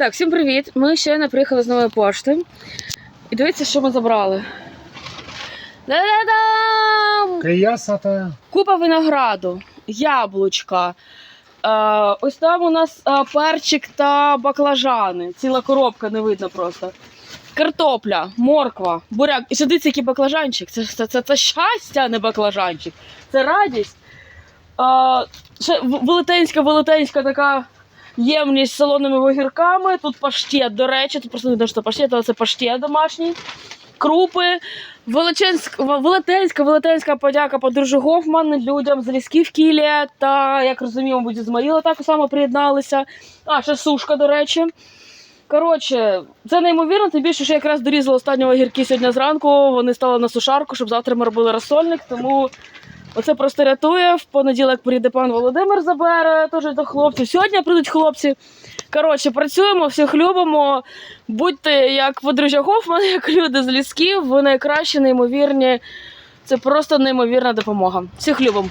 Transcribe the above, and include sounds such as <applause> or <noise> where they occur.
Так, всім привіт. Ми щойно приїхали з нової пошти. І дивіться, що ми забрали. Да-да-дам! Криясата. Купа винограду, яблучка. Е, ось там у нас е, перчик та баклажани. Ціла коробка не видно просто. Картопля, морква, буряк. І дивіться, який баклажанчик. Це, це, це, це щастя, а не баклажанчик. Це радість. Е, ще велетенська, велетенська така ємність з солоними огірками. Тут паштет, до речі, тут просто не що паштет, але це паштет домашній. Крупи, велетенська, велетенська подяка подружжю Гофман людям з лісків Кілія та, як розуміємо, мабуть, з Маріла так само приєдналися. А, ще сушка, до речі. Коротше, це неймовірно, тим більше, що якраз дорізала останнього гірки сьогодні зранку. Вони стали на сушарку, щоб завтра ми робили розсольник. Тому оце просто рятує. В понеділок прийде пан Володимир забере теж до хлопців. Сьогодні прийдуть хлопці. Коротше, працюємо, всіх любимо. Будьте як подружжя Гофман, <laughs> як люди з лісків. Ви найкращі, неймовірні. Це просто неймовірна допомога. Всіх любимо.